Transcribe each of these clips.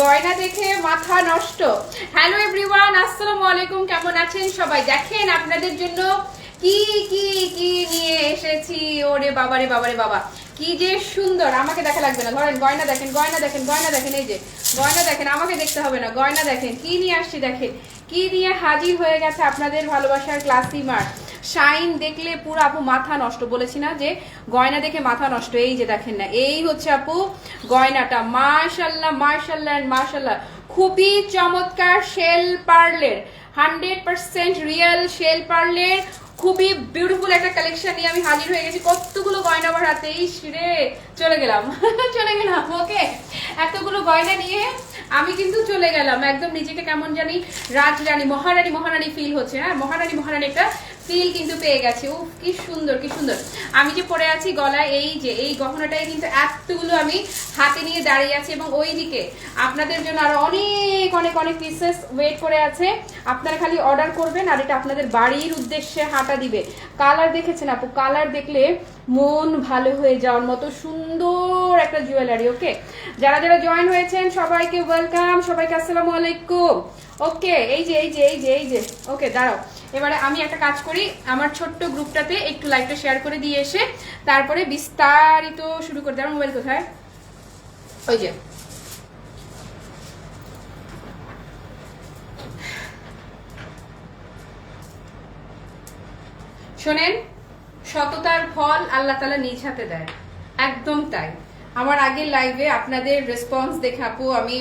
গয়না দেখে মাথা নষ্ট। হ্যালো এভরিওয়ান আসসালামু আলাইকুম, কেমন আছেন সবাই? দেখেন আপনাদের জন্য কি কি কি নিয়ে এসেছি। ওরে বাবারে বাবারে, বাবা। কি যে সুন্দর, আমাকে দেখা লাগবে না। ধরেন গয়না দেখেন গয়না দেখেন গয়না দেখেন, এই যে, গয়না দেখেন, আমাকে দেখতে হবে না, গয়না দেখেন, কি নিয়ে আসছি দেখেন, কি নিয়ে হাজির হয়ে গেছে আপনাদের ভালোবাসার ক্লাসিমার? শাইন দেখলে পুরো আপু মাথা নষ্ট, বলেছি না যে গয়না দেখে মাথা নষ্ট, এই যে দেখেন না, এই হচ্ছে আপু গয়নাটা। মার্শাল্লাহ মার্শাল্লাহ অ্যান্ড মার্শাল্লাহ খুবই চমৎকার শেল পার্লের হান্ড্রেড পার্সেন্ট রিয়েল শেল পার্লের খুবই বিউটিফুল একটা কালেকশন নিয়ে আমি হাজির হয়ে গেছি। কতগুলো গয়না আমার হাতে? এই চলে গেলাম। চলে গেলাম ওকে এতগুলো গয়না নিয়ে আমি কিন্তু চলে গেলাম। একদম নিজেকে কেমন জানি রাজরানী, মহারানী মহারানী ফিল হচ্ছে হ্যাঁ? মহারানী মহারানী একটা ফিল কিন্তু পেয়ে গেছে। উফ, কি সুন্দর কি সুন্দর। আমি যে পরে আছি গলায়, এই যে, এই গহনাটাই কিন্তু এতগুলো আমি হাতে নিয়ে দাঁড়িয়ে আছি। এবং ওইদিকে আপনাদের জন্য আরও অনেক অনেক অনেক অনেক পিসেস ওয়েট করে আছে। আপনারা খালি অর্ডার করবেন আর এটা আপনাদের বাড়ির উদ্দেশ্যে হাঁটা দিবে। কালার দেখেছেন আপু? কালার দেখলে মন ভালো হয়ে যাওয়ার মতো সুন্দর একটা জুয়েলারি ওকে যারা যারা জয়েন হয়েছেন, সবাইকে ওয়েলকাম সবাইকে আসসালামু আলাইকুম। ওকে এই যে এই যে এই যে এই যে ওকে দাঁড়াও। এবারে আমি একটা কাজ করি, আমার ছোট্ট গ্রুপটাতে একটু লাইভটা শেয়ার করে দিয়ে এসে তারপরে বিস্তারিত শুরু করে দেয় মোবাইল কোথায়? ওই যে। শোনেন, সততার ফল আল্লাহ তালা নিজ হাতে দেয় একদম তাই। আমার আগের লাইভে আপনাদের রেসপন্স দেখে আপু, আমি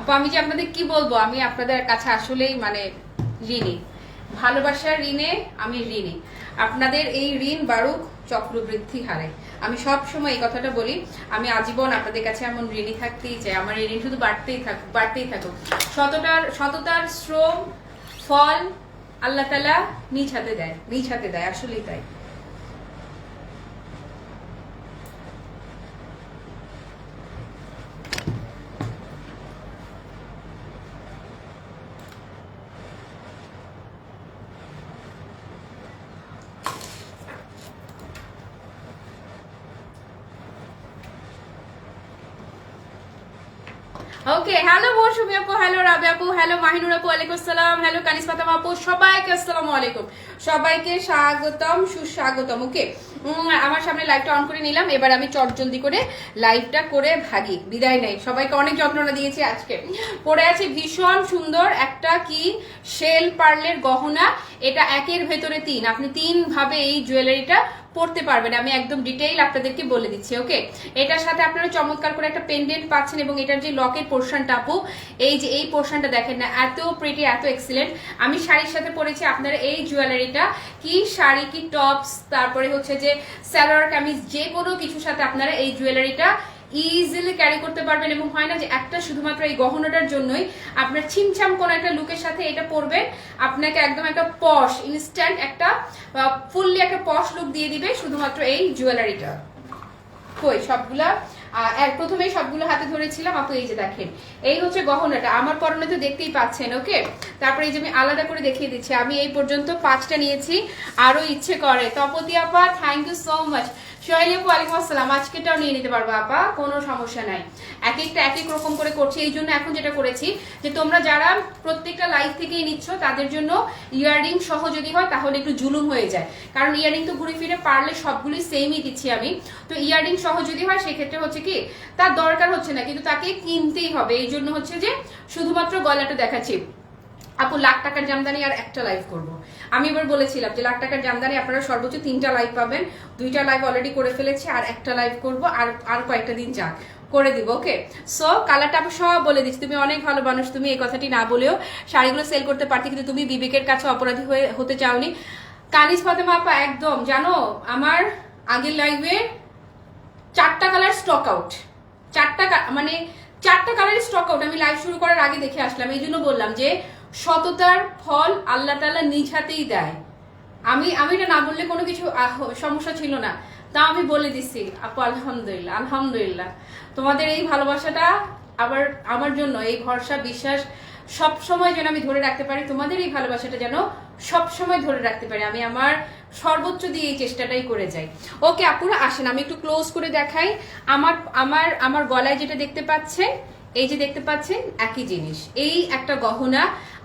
আপু, আমি যে আপনাদের কি বলব? আমি আপনাদের কাছে আসলেই মানে ঋণী। ভালোবাসার ঋণে আমি ঋণী। আপনাদের এই ঋণ বারুক চক্রবৃদ্ধি হারে। আমি সব সময় এই কথাটা বলি, আমি আজীবন আপনাদের কাছে এমন ঋণী থাকতেই চাই। আমার এই ঋণ শুধু বাড়তেই থাকুক বাড়তেই থাকুক। সততার সততার শ্রম, ফল আল্লাহ তালা নিজ হাতে দেয় নিজ হাতে দেয় আসলেই তাই ওকে হ্যালো মৌসুমি আপু হ্যালো রাবে আপু, হ্যালো, মাহিনুর আপু ওয়ালাইকুম আসসালাম। হ্যালো, কানিস ফাতাম আপু, সবাইকে আসসালামু আলাইকুম। সবাইকে স্বাগতম, সুস্বাগতম ওকে আমার সামনে লাইভটা অন করে নিলাম। এবার আমি চট জলদি করে লাইভটা করে ভাগি। বিদায় নেই। সবাইকে অনেক যন্ত্রণা দিয়েছি আজকে। পরে আছে ভীষণ সুন্দর একটা কি শেল পার্লের গহনা। এটা একের ভেতরে তিন। আপনি তিন ভাবে এই জুয়েলারিটা পড়তে পারবেন। আমি একদম ডিটেইল আপনাদেরকে বলে দিচ্ছি ওকে এটার সাথে আপনারা চমৎকার করে একটা পেন্ডেন্ট পাচ্ছেন এবং এটার যে লকের পোর্শনটা আপু, এই যে এই পোর্শনটা দেখেন না, এত প্রিটি এত এক্সিলেন্ট আমি শাড়ির সাথে পরেছি আপনারা এই জুয়েলারিটা কি শাড়ি, কি টপস তারপরে হচ্ছে যে স্যালোয়ার কামিজ যে কোনো কিছুর সাথে আপনারা এই জুয়েলারিটা ইজিলি ক্যারি করতে পারবেন এবং হয় না যে একটা শুধুমাত্র এই গহনাটার জন্যই আপনার ছিমছাম কোন একটা লুকের সাথে এটা পরবেন আপনাকে একদম একটা পশ ইনস্ট্যান্ট একটা ফুললি একটা পশ লুক দিয়ে দিবে শুধুমাত্র এই জুয়েলারিটা কই, সবগুলা? প্রথমেই সবগুলো হাতে ধরেছিলাম। আপু, এই যে দেখেন, এই হচ্ছে গহনাটা। আমার পরনে তো দেখতেই পাচ্ছেন, ওকে? তারপরে এই যে আমি আলাদা করে দেখিয়ে দিচ্ছি। আমি এই পর্যন্ত পাঁচটা নিয়েছি। আরও ইচ্ছে করে। তপতি আপা thank you so much Soheli আপু, ওয়ালাইকুম আসসালাম। আজকেটাও নিয়ে নিতে পারব, আপা। কোনো সমস্যা নাই। এক একটা, এক এক রকম করে করছি। এই জন্য এখন যেটা করেছি, যে তোমরা যারা প্রত্যেকটা লাইভ থেকেই নিচ্ছ, তাদের জন্য ইয়াররিং সহ যদি হয়, তাহলে একটু জুলুম হয়ে যায়। কারণ ইয়াররিং তো ঘুরে ফিরে পারলে সবগুলি সেমই দিচ্ছি আমি। তো ইয়াররিং সহ যদি হয়, সেক্ষেত্রে হচ্ছে কি, তার দরকার হচ্ছে না। কিন্তু তাকে কিনতেই হবে। এই জন্য হচ্ছে যে, শুধুমাত্র গলাটা দেখাচ্ছি। আপু, লাখ টাকার জামদানি আর একটা লাইভ করব। আমি এবার বলেছিলাম যে, লাখ টাকার জামদানি আপনারা সর্বোচ্চ তিনটা লাইভ পাবেন। দুইটা লাইভ অলরেডি করে ফেলেছি, আর একটা লাইভ করব, আর আর কয়েকটা দিন যাক। করে দিব ওকে সো কালারটা আপু সব বলে দিচ্ছি। তুমি অনেক ভালো মানুষ, তুমি এই কথাটি না বলেও শাড়িগুলো সেল করতে পারতে, কিন্তু তুমি বিবেকের কাছে অপরাধী হয়ে, হতে চাওনি। কানিজ ফাতেমা আপা, একদম, জানো, আমার আগের লাইভে চারটা কালার স্টক আউট চারটা মানে চারটা কালারের স্টক আউট আমি লাইভ শুরু করার আগে দেখে আসলাম, এই জন্য বললাম যে সততার ফল আল্লাহ তাআলা নিজ হাতেই দেয়। আমি আমি এটা না বললে কোনো কিছু সমস্যা ছিল না। তা আমি বলে দিছি, আপু, আলহামদুলিল্লাহ আলহামদুলিল্লাহ। তোমাদের এই ভালোবাসাটা আবার আমার জন্য, এই ভরসা, বিশ্বাস সব সময় যেন আমি ধরে রাখতে পারি, তোমাদের এই ভালোবাসাটা যেন সব সময় ধরে রাখতে পারি। আমি আমার সর্বোচ্চ দিয়ে এই চেষ্টাটাই করে যাই। ওকে, আপুরা, আসেন, আমি একটু ক্লোজ করে দেখাই। আমার আমার আমার গলায় যেটা দেখতে পাচ্ছেন এই যে দেখতে পাচ্ছেন, একই জিনিস। এই একটা গহনা,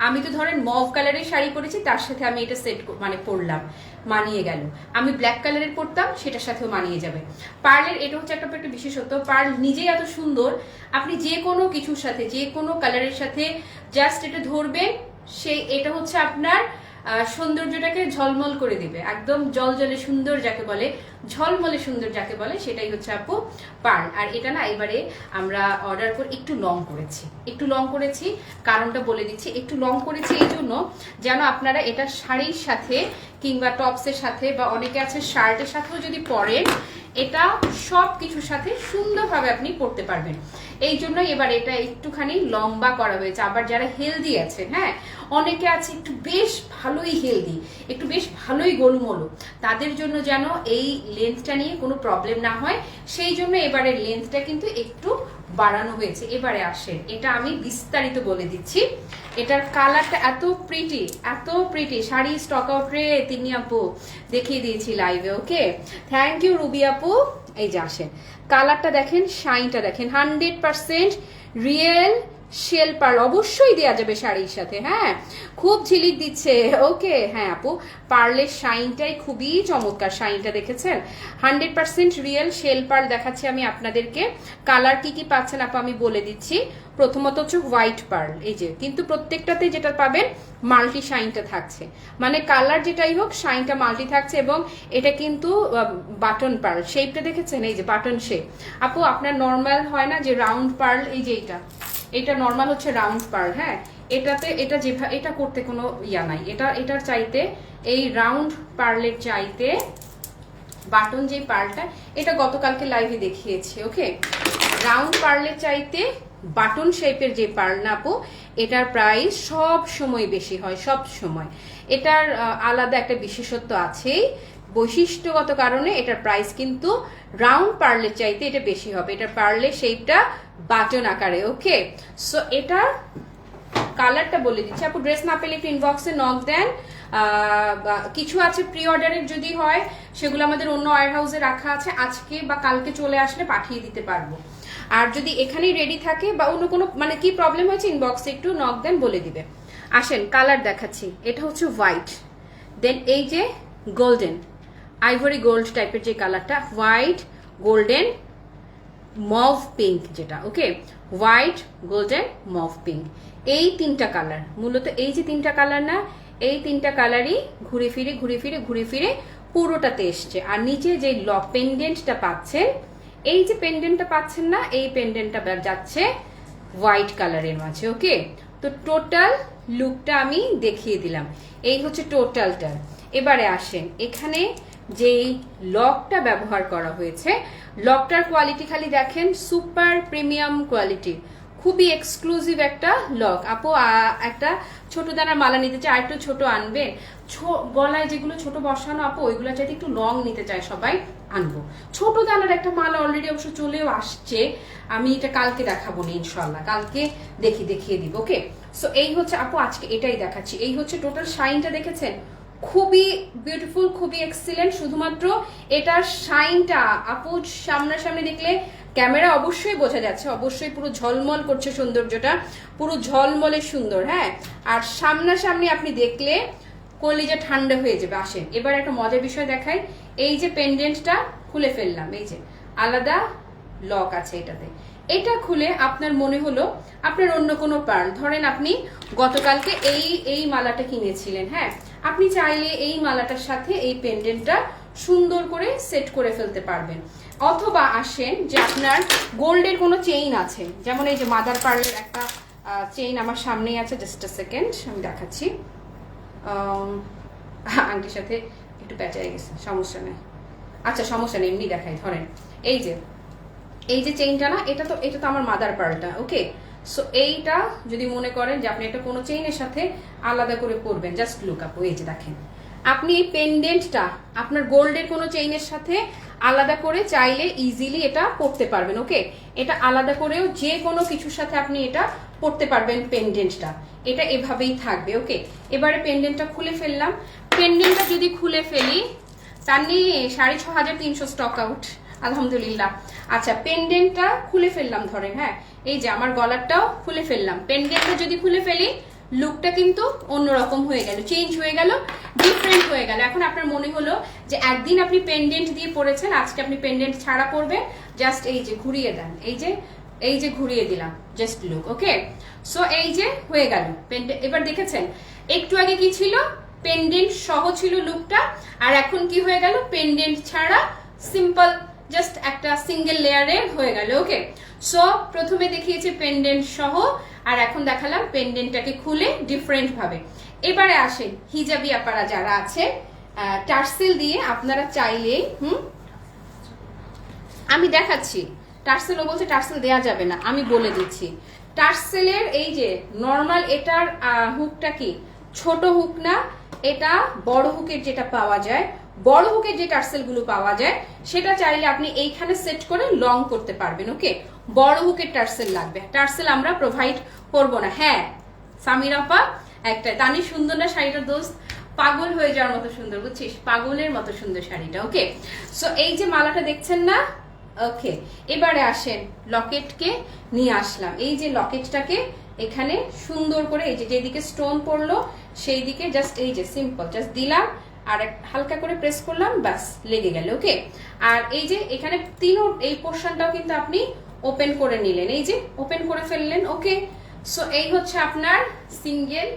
আমি তো ধরেন মভ কালারের শাড়ি পরেছি, তার সাথে আমি এটা সেট মানে পরলাম, মানিয়ে গেল। আমি ব্ল্যাক কালারের পরতাম, সেটার সাথেও মানিয়ে যাবে। পার্লের, এটা হচ্ছে একটা একটা বিশেষত্ব, পার্ল নিজেই এত সুন্দর, আপনি যে কোনো কিছুর সাথে, যে কোনো কালারের সাথে, জাস্ট এটা ধরবেন সেই এটা হচ্ছে আপনার সৌন্দর্যটাকে ঝলমল করে দিবে। একদম জল জলে সুন্দর যাকে বলে, ঝলমলে সুন্দর যাকে বলে, সেটাই হচ্ছে আপু পার্ল। আর এটা না এবারে আমরা অর্ডার করে একটু লং করেছি। একটু লং করেছি, কারণটা বলে দিচ্ছি, একটু লং করেছি এই জন্য যেন আপনারা এটা শাড়ির সাথে কিংবা টপসের সাথে বা অনেকে আছে শার্টের সাথেও যদি পরেন এটা সব কিছুর সাথে সুন্দরভাবে আপনি পড়তে পারবেন। এই জন্য এবার এটা একটুখানি লম্বা করা হয়েছে। আবার যারা হেলদি আছে হ্যাঁ অনেকে আছে একটু বেশ ভালোই হেলদি, একটু বেশ ভালোই গোলমলো। তাদের জন্য যেন এই লেন্থটা নিয়ে কোনো প্রবলেম না হয়। সেই জন্য এবারের লেন্থটা কিন্তু একটু বাড়ানো হয়েছে, এবারে আসেন। এটা আমি বিস্তারিত বলে দিচ্ছি। এটার কালারটা এত প্রিটি এত প্রিটি শাড়ি স্টক আউট রে তিনি আপু, দেখিয়ে দিয়েছি লাইভে ওকে থ্যাংক ইউ রুবি আপু। এই যে আসেন। কালারটা দেখেন শাইনটা দেখেন। Hundred percent real shell pearl অবশ্যই দেওয়া যাবে শাড়ির সাথে হ্যাঁ? খুব ঝিলিক দিচ্ছে। ওকে হ্যাঁ আপু পার্লের শাইনটাই খুবই চমৎকার। শাইনটা দেখেছেন? Hundred percent real shell pearl দেখাচ্ছি আমি আপনাদেরকে। কালার কি কি পাচ্ছেন আপু আমি বলে দিচ্ছি। প্রথমত হচ্ছে হোয়াইট পার্ল, এই যে, কিন্তু প্রত্যেকটাতে যেটা পাবেন, মাল্টি শাইনটা থাকছে। মানে কালার যেটাই হোক, শাইনটা মাল্টি থাকছে এবং এটা কিন্তু বাটন পার্ল। শেপটা দেখেছেন? এই যে, বাটন শেপ আপু, আপনার নর্মাল হয় না যে রাউন্ড পার্ল, এই যে এইটা? এটা নর্মাল হচ্ছে রাউন্ড পার্ল হ্যাঁ? এটাতে এটা যেভাবে এটা করতে কোনো ইয়া নাই। এটা, এটার চাইতে এই রাউন্ড পার্লের চাইতে বাটন যে পার্লটা এটা গতকালকে লাইভে দেখিয়েছি ওকে রাউন্ড পার্লের চাইতে বাটন শেপের যে পার্ল না আপু, এটার প্রাইস সব সময় বেশি হয়, সব সময়। এটার আলাদা একটা বিশেষত্ব আছেই বৈশিষ্ট্যগত কারণে এটার প্রাইস কিন্তু রাউন্ড পার্লের চাইতে এটা বেশি হবে। এটা পার্লের শেপটা বাটন আকারে ওকে সো এটার কালারটা বলে দিচ্ছি। আপু ড্রেস না পেলে একটু ইনবক্সে নক দেন। কিছু আছে প্রি অর্ডারের যদি হয়, সেগুলো আমাদের অন্য ওয়ার হাউসে রাখা আছে। আজকে বা কালকে চলে আসলে পাঠিয়ে দিতে পারব। আর যদি এখানেই রেডি থাকে বা অন্য কোনো মানে কি প্রবলেম হয়েছে ইনবক্সে একটু নক দেন, বলে দিবে। আসেন কালার দেখাচ্ছি। এটা হচ্ছে হোয়াইট দেন এই যে গোল্ডেন আইভরি গোল্ড টাইপের যে কালারটা, হোয়াইট, গোল্ডেন মভ পিঙ্ক যেটা, okay? White, golden mauve pink. এই তিনটা কালার, মূলত এই যে তিনটা কালার না, এই তিনটা কালারই ঘুরে ফিরে ঘুরে ফিরে ঘুরে ফিরে পুরোটাতে এসছে। আর নিচে যে ল পেন্ডেন্টটা পাচ্ছেন, এই যে পেন্ডেন্টটা পাচ্ছেন না, এই পেন্ডেন্টটা যাচ্ছে হোয়াইট কালারের মাঝে, ওকে? তো টোটাল লুকটা আমি দেখিয়ে দিলাম। এই হচ্ছে টোটালটা। এবারে আসেন, এখানে যেই লকটা ব্যবহার করা হয়েছে, লকটার কোয়ালিটি খালি দেখেন সুপার প্রিমিয়াম কোয়ালিটি খুবই এক্সক্লুসিভ একটা লক। আপু একটা ছোট দানার মালা নিতে চাই আর একটু ছোট আনবেন ছো- গলায় যেগুলো ছোট বসানো, আপু, ওইগুলো চাইতে একটু লং নিতে চায় সবাই, আনব। ছোট দানার একটা মালা অলরেডি অবশ্য চলেও আসছে। আমি এটা কালকে দেখাবো না ইনশাল্লাহ কালকে দেখি, দেখিয়ে দিব ওকে সো এই হচ্ছে, আপু, আজকে এটাই দেখাচ্ছি। এই হচ্ছে টোটাল শাইনটা দেখেছেন? খুবই বিউটিফুল খুবই এক্সিলেন্ট শুধুমাত্র এটার শাইনটা আপু সামনাসামনি দেখলে ক্যামেরা অবশ্যই বোঝা যাচ্ছে। অবশ্যই পুরো ঝলমল করছে সৌন্দর্যটা। পুরো ঝলমলে সুন্দর হ্যাঁ? আর সামনাসামনি আপনি দেখলে কলিজা ঠান্ডা হয়ে যাবে আসেন এবার একটা মজার বিষয় দেখাই। এই যে পেন্ডেন্টটা খুলে ফেললাম, এই যে আলাদা লক আছে এটাতে। এটা খুলে আপনার মনে হলো আপনার অন্য কোনো পার্ল ধরেন আপনি গতকালকে এই এই মালাটা কিনেছিলেন হ্যাঁ? আপনি চাইলে এই মালাটার সাথে এই পেন্ডেন্টটা সুন্দর করে সেট করে ফেলতে পারবেন। অথবা আসেন যে আপনার গোল্ডের কোনো চেইন আছে। যেমন এই যে মাদার পার্লের একটা চেইন আমার সামনেই আছে জাস্ট আ সেকেন্ড আমি দেখাচ্ছি। আম, আন্টির সাথে একটু প্যাঁচাই গেছে সমস্যা নেই। আচ্ছা সমস্যা নেই এমনি দেখাই ধরেন। এই যে এই যে চেইনটা না এটা তো এটা তো আমার মাদার পার্লটা ওকে? সো এইটা যদি মনে করেন যে আপনি একটা কোনো চেইনের সাথে আলাদা করে পরবেন জাস্ট লুক আপ এই যে দেখেন। আপনি এই পেন্ডেন্টটা আপনার গোল্ডের কোনো চেইনের সাথে আলাদা করে চাইলে ইজিলি এটা পরতে পারবেন ওকে এটা আলাদা করেও যে কোনো কিছুর সাথে আপনি এটা পরতে পারবেন পেন্ডেন্টটা এটা এভাবেই থাকবে ওকে এবারে পেন্ডেন্টটা খুলে ফেললাম। পেন্ডেন্টটা যদি খুলে ফেলি, তার নিয়ে সাড়ে ছ হাজার তিনশো স্টক আউট আলহামদুলিল্লাহ। আচ্ছা পেন্ডেন্টটা খুলে ফেললাম ধরেন হ্যাঁ? এই যে আমার গলারটাও খুলে ফেললাম। পেন্ডেন্টটা যদি খুলে ফেলি লুকটা কিন্তু অন্যরকম হয়ে গেল চেঞ্জ হয়ে গেল ডিফারেন্ট হয়ে গেল। এখন আপনার মনে হলো যে একদিন আপনি পেন্ডেন্ট দিয়ে পরেছেন আজকে আপনি পেন্ডেন্ট ছাড়া পরবেন জাস্ট এই যে ঘুরিয়ে দেন, এই যে এই যে ঘুরিয়ে দিলাম জাস্ট লুক ওকে সো এই যে হয়ে গেল পেন্ডেন্ট এবার দেখেছেন, একটু আগে কি ছিল? পেন্ডেন্ট সহ ছিল লুকটা আর এখন কি হয়ে গেল? পেন্ডেন্ট ছাড়া সিম্পল জাস্ট একটা সিঙ্গেল লেয়ারের হয়ে গেল ওকে সো প্রথমে দেখিয়েছি পেন্ডেন্ট সহ, আর এখন দেখালাম পেন্ডেন্টটাকে খুলে ডিফারেন্ট ভাবে। এবারে আসেন হিজাবি আপারা যারা আছে টার্সেল দিয়ে আপনারা চাইলে, হুম? আমি দেখাচ্ছি। টার্সেলও বলছে টার্সেল দেয়া যাবে না, আমি বলে দিচ্ছি। টার্সেলের এই যে নর্মাল এটার হুকটা কি? ছোট হুক না, এটা বড় হুকের যেটা পাওয়া যায় বড় হুকের যে টার্সেলগুলো পাওয়া যায়, সেটা চাইলে আপনি এইখানে সেট করে লং করতে পারবেন ওকে বড় হুকের টার্সেল লাগবে। টার্সেল আমরা প্রোভাইড করব না। হ্যাঁ সামির আপা, একটা তানি সুন্দর না শাড়িটার দোস্ত? পাগল হয়ে যাওয়ার মতো সুন্দর, বুঝছিস? পাগলের মতো সুন্দর শাড়িটা ওকে সো এই যে মালাটা দেখছেন না? ওকে এবারে আসেন লকেটকে নিয়ে আসলাম। এই যে লকেটটাকে এখানে সুন্দর করে, এই যে যেদিকে স্টোন পড়ল সেই দিকে জাস্ট এই যে সিম্পল জাস্ট দিলাম। আর হালকা করে প্রেস করলাম, ব্যাস, লেগে গেল ওকে আর এই যে এখানে তিনও, এই পোর্শনটাও কিন্তু আপনি ওপেন করে নিলেন। এই যে ওপেন করে ফেললেন ওকে সো এই হচ্ছে আপনার সিঙ্গেল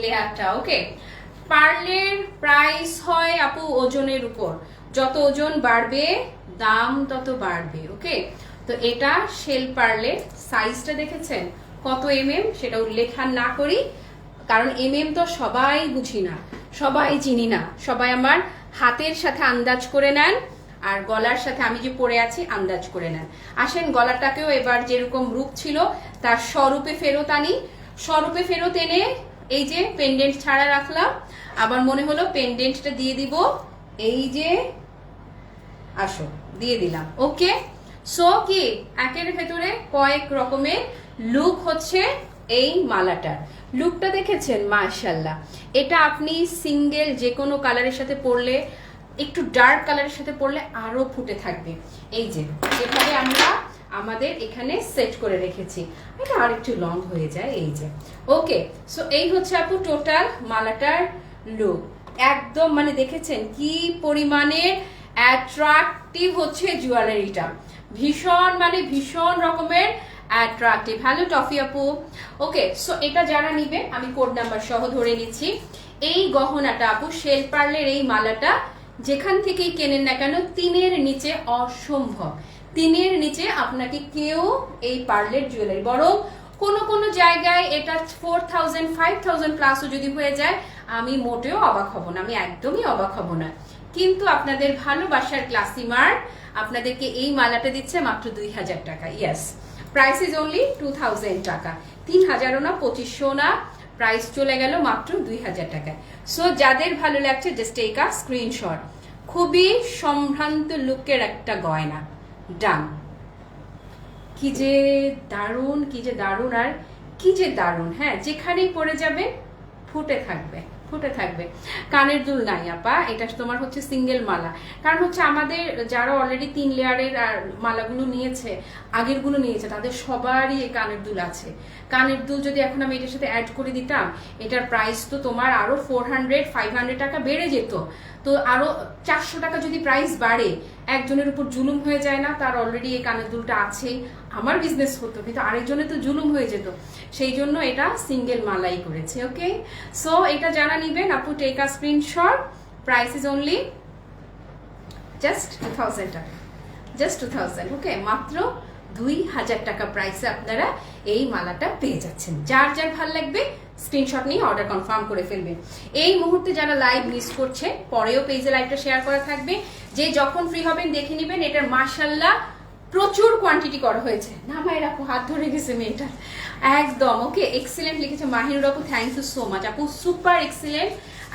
লেয়ারটা ওকে পার্লের প্রাইস হয় আপু ওজনের উপর। যত ওজন বাড়বে, দাম তত বাড়বে ওকে তো এটা শেল পার্লের সাইজটা দেখেছেন? কত এম এম সেটা উল্লেখ না করি, কারণ এম এম তো সবাই বুঝি না। সবাই চিনি না। সবাই আমার হাতের সাথে আন্দাজ করে নেন, আর গলার সাথে আমি যে পরে আছি, আন্দাজ করে নেন। আসেন, গলাটাকেও এবার যেরকম রূপ ছিল, তার স্বরূপে ফেরত আনি। স্বরূপে ফেরত এনে এই যে পেন্ডেন্ট ছাড়া রাখলাম, আবার মনে হলো পেন্ডেন্টটা দিয়ে দিব। এই যে, আসো, দিয়ে দিলাম। ওকে? সো কি? একের ভেতরে কয়েক রকমের লুক হচ্ছে এই মালাটার। লুকটা দেখেছেন মাশাল্লাহ এটা আপনি সিঙ্গেল যে কোনো কালারের সাথে পরলে, একটু ডার্ক কালারের সাথে পরলে আরও ফুটে থাকবে। এই যে যেভাবে আমরা আমাদের এখানে সেট করে রেখেছি। এটা আর একটু লং হয়ে যায়, এই যে। ওকে, সো এই হচ্ছে আপু টোটাল মালাটার লুক। একদম মানে দেখেছেন কি পরিমাণের অ্যাট্রাকটিভ হচ্ছে জুয়েলারিটা। ভীষণ মানে ভীষণ রকমের অ্যাট্রাকটিভ হ্যালো টফি আপু ওকে সো এটা যারা নিবে, আমি কোড নাম্বার সহ ধরে নিচ্ছি। এই গহনাটা আপু শেল পার্লের এই মালাটা, যেখান থেকেই কেনেন না কেন তিনের নিচে অসম্ভব। তিনের নিচে আপনাকে কেউ এই পার্লের জুয়েলারি বরং কোনো কোনো জায়গায় এটা ফোর থাউজেন্ড ফাইভ থাউজেন্ড প্লাসও যদি হয়ে যায়, আমি মোটেও অবাক হব না, আমি একদমই অবাক হব না। কিন্তু আপনাদের ভালোবাসার ক্লাসিমার আপনাদেরকে এই মালাটা দিচ্ছে মাত্র দুই হাজার টাকা yes price is only two thousand taka. তিন হাজারও না, পঁচিশশো না প্রাইস চলে গেল মাত্র দুই হাজার টাকায়। সো যাদের ভালো লাগছে জাস্ট টেক আ স্ক্রিনশট খুবই সম্ভ্রান্ত লুকের একটা গয়না। ডান কি যে দারুণ, কি যে দারুণ, আর কি যে দারুণ হ্যাঁ যেখানেই পড়ে যাবে, ফুটে থাকবে। ফুটে থাকবে। কানের দুল নাই, আপা। এটা তোমার হচ্ছে সিঙ্গেল মালা। কারণ হচ্ছে আমাদের যারা অলরেডি তিন লেয়ারের আর মালাগুলো নিয়েছে, আগেরগুলো নিয়েছে, তাদের সবারই এই কানের দুল আছে। কানের দুল যদি এখন আমি এটার সাথে অ্যাড করে দিতাম, এটার প্রাইস তো তোমার আরও ফোর হান্ড্রেড ফাইভ হান্ড্রেড টাকা বেড়ে যেত। তো আরও চারশো টাকা যদি প্রাইস বাড়ে, একজনের উপর জুলুম হয়ে যায় না, তার অলরেডি এই কানের দুলটা আছে আমার বিজনেস হতো, কিন্তু আরেকজনের তো জুলুম হয়ে যেত। সেই জন্য এটা সিঙ্গেল মালাই করেছে ওকে সো এটা যারা নিবেন, আপু take a screenshot price is only just two thousand taka. Just two thousand okay মাত্র দুই হাজার টাকা প্রাইসে আপনারা এই মালাটা পেয়ে যাচ্ছেন। যার যার ভালো লাগবে স্ক্রিনশট নিয়ে অর্ডার কনফার্ম করে ফেলবেন। এই মুহূর্তে যারা লাইভ মিস করছে, পরেও পেজে লাইভটা শেয়ার করা থাকবে। যে যখন ফ্রি হবেন, দেখে নেবেন, এটার মাসাল্লাহ প্রচুর কোয়ান্টিটি করা হয়েছে। না ভাই আপু হাত ধরে গেছে মেয়েটা। একদম, ওকে এক্সিলেন্ট লিখেছে। মাহিনুর আপু থ্যাংক ইউ সো মাচ আপু সুপার এক্সিলেন্ট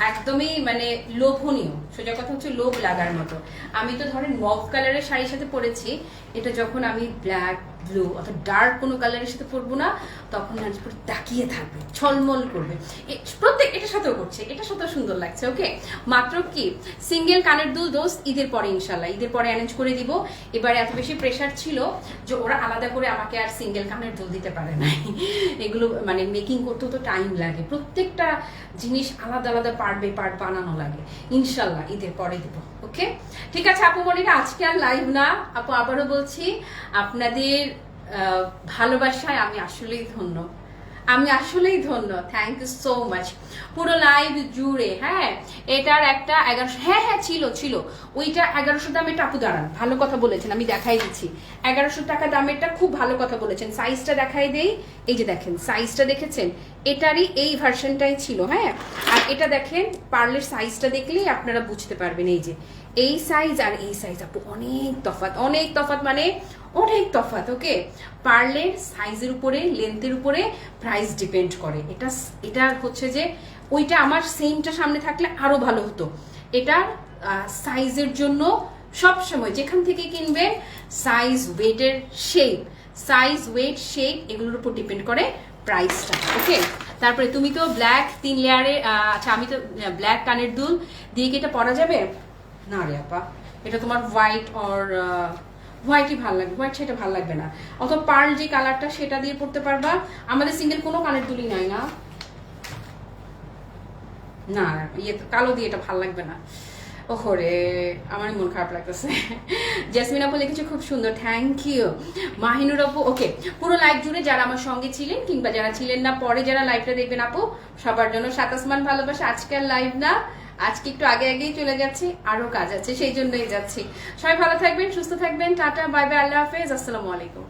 একদমই মানে লোভনীয়। সোজা কথা হচ্ছে লোভ লাগার মতো। আমি তো ধরেন মভ কালারের শাড়ির সাথে পরেছি, এটা যখন আমি ব্ল্যাক ব্লু অর্থাৎ ডার্ক কোনো কালারের সাথে পরবো না, তখন না পুরো তাকিয়ে থাকবে, ছলমল করবে। প্রত্যেক, এটার সাথেও করছে, এটার সাথেও সুন্দর লাগছে ওকে মাত্র কি? সিঙ্গেল কানের দুল দোষ ঈদের পরে ইনশাল্লাহ ঈদের পরে অ্যারেঞ্জ করে দিব। এবারে এত বেশি প্রেশার ছিল যে ওরা আলাদা করে আমাকে আর সিঙ্গেল কানের দুল দিতে পারে নাই। এগুলো মানে মেকিং করতেও তো টাইম লাগে, প্রত্যেকটা জিনিস আলাদা আলাদা পার্ট পার্ট বানানো লাগে। ইনশাল্লাহ ঈদের পরে দিব ওকে ঠিক আছে, আপু মনিরা, আজকে আর লাইভ না। আপু আবারও বলছি, আপনাদের ভালোবাসায় আমি আসলেই ধন্য। আমি আসলেই ধন্য। থ্যাংক ইউ সো মাচ পুরো লাইভ জুড়ে হ্যাঁ? এটার একটা এগারোশো হ্যাঁ হ্যাঁ ছিল ছিল। ওইটা এগারোশো দামের টাপু দাঁড়ান, ভালো কথা বলেছেন, আমি দেখাই দিচ্ছি। এগারোশো টাকা দামেরটা খুব ভালো কথা বলেছেন। সাইজটা দেখাই দেই। এই যে দেখেন সাইজটা দেখেছেন? এটারই এই ভার্সনটাই ছিল হ্যাঁ? আর এটা দেখেন পার্লের সাইজটা দেখলেই আপনারা বুঝতে পারবেন, এই যে। এই সাইজ আর এই সাইজ আপু, অনেক তফাৎ অনেক তফাৎ মানে অনেক তফাৎ ওকে পার্লের সাইজের উপরে লেন্থের উপরে প্রাইস ডিপেন্ড করে। এটা এটা হচ্ছে যে, ওইটা আমার সেমটা সামনে থাকলে আরও ভালো হতো। এটার সাইজের জন্য সব সময় যেখান থেকে কিনবেন সাইজ ওয়েটের শেপ সাইজ ওয়েট শেপ এগুলোর উপর ডিপেন্ড করে প্রাইসটা ওকে তারপরে তুমি তো ব্ল্যাক তিন লেয়ারে আচ্ছা আমি তো ব্ল্যাক কানের দুল, দিয়ে কি এটা পরা যাবে? না রে আপা, এটা তোমার হোয়াইট অর হোয়াইটই ভালো লাগবে হোয়াইট সেটা ভালো লাগবে না। অথবা পার্ল যে কালারটা সেটা দিয়ে পড়তে পারবা। আমাদের সিঙ্গেল কোনো কানের দুলই নাই না। না ইয়ে কালো দিয়ে এটা ভালো লাগবে না। ওহরে আমার মন খারাপ লাগতেছে। জেসমিন আপু লিখেছে, খুব সুন্দর থ্যাংক ইউ মাহিনুর আপু ওকে পুরো লাইভ জুড়ে যারা আমার সঙ্গে ছিলেন কিংবা যারা ছিলেন না, পরে যারা লাইভটা দেখবেন আপু, সবার জন্য সাতাসমান ভালোবাসা আজকে আর লাইভ না। আজকে একটু আগে আগেই চলে যাচ্ছি আরও কাজ আছে, সেই জন্যই যাচ্ছি। সবাই ভালো থাকবেন, সুস্থ থাকবেন, টাটা, বাই বাই, আল্লাহ হাফেজ, আসসালামু আলাইকুম।